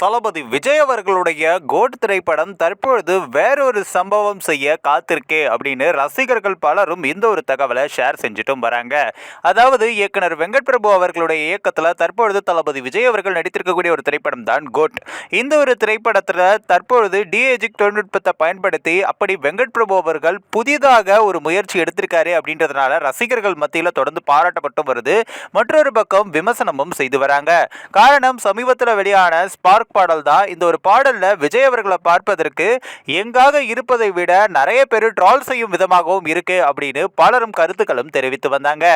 தளபதி விஜய் அவர்களுடைய கோட் திரைப்படம் தற்பொழுது வேறொரு சம்பவம் செய்ய காத்திருக்கே அப்படின்னு ரசிகர்கள் பலரும் இந்த ஒரு தகவலை ஷேர் செஞ்சுட்டும் வராங்க. அதாவது இயக்குனர் வெங்கட் பிரபு அவர்களுடைய இயக்கத்தில் தற்பொழுது தளபதி விஜய் அவர்கள் நடித்திருக்கக்கூடிய ஒரு திரைப்படம் தான் கோட். இந்த ஒரு திரைப்படத்தில் தற்பொழுது டிஏஜிக் தொழில்நுட்பத்தை பயன்படுத்தி அப்படி வெங்கட் பிரபு அவர்கள் புதிதாக ஒரு முயற்சி எடுத்திருக்காரு அப்படின்றதுனால ரசிகர்கள் மத்தியில் தொடர்ந்து பாராட்டப்பட்டும் வருது. மற்றொரு பக்கம் விமர்சனமும் செய்து வராங்க. காரணம் சமீபத்தில் வெளியான ஸ்பார்க் பாடல் தான் இந்த ஒரு பாடலில் விஜய் அவர்களை பார்ப்பதற்கு எங்காக இருப்பதை விட நிறைய பேர் ட்ரால் செய்யும் விதமாகவும் இருக்கு அப்படின்னு பலரும் கருத்துக்களும் தெரிவித்து வந்தாங்க.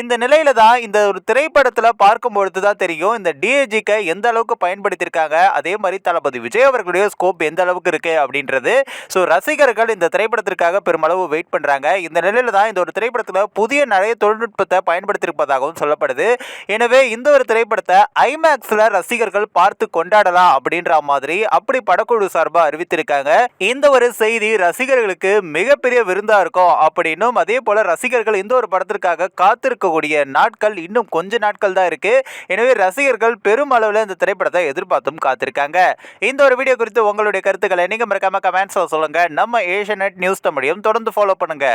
இந்த நிலையில தான் இந்த ஒரு திரைப்படத்தில் பார்க்கும்பொழுது தான் தெரியும் இந்த டிஏஜிக்கை எந்த அளவுக்கு பயன்படுத்தியிருக்காங்க அதே மாதிரி தளபதி விஜய் அவர்களுடைய ஸ்கோப் எந்த அளவுக்கு இருக்கு அப்படின்றது. ஸோ ரசிகர்கள் இந்த திரைப்படத்திற்காக பெருமளவு வெயிட் பண்ணுறாங்க இந்த நிலையில தான் இந்த ஒரு திரைப்படத்தில் புதிய நிறைய தொழில்நுட்பத்தை பயன்படுத்தியிருப்பதாகவும் சொல்லப்படுது. எனவே இந்த ஒரு திரைப்படத்தை ஐமேக்ஸில் ரசிகர்கள் பார்த்து கொண்டாடலாம் அப்படின்ற மாதிரி அப்படி படக்குழு சார்பா அறிவித்திருக்காங்க. இந்த ஒரு செய்தி ரசிகர்களுக்கு மிகப்பெரிய விருந்தா இருக்கும். அப்படின்னும் அதே போல ரசிகர்கள் இந்த ஒரு படத்திற்காக காத்திருக்கக்கூடிய நாட்கள் இன்னும் கொஞ்ச நாட்கள் தான் இருக்கு. எனவே ரசிகர்கள் பெரும் அளவில் இந்த திரைப்படத்தை எதிர்பார்த்தும் காத்திருக்காங்க. இந்த ஒரு வீடியோ குறித்து உங்களுடைய கருத்துக்களை நீங்க மறக்காம கமெண்ட்ஸ்ல சொல்லுங்க. நம்ம ஏஷியநெட் நியூஸ் தமிழையும் தொடர்ந்து ஃபாலோ பண்ணுங்க.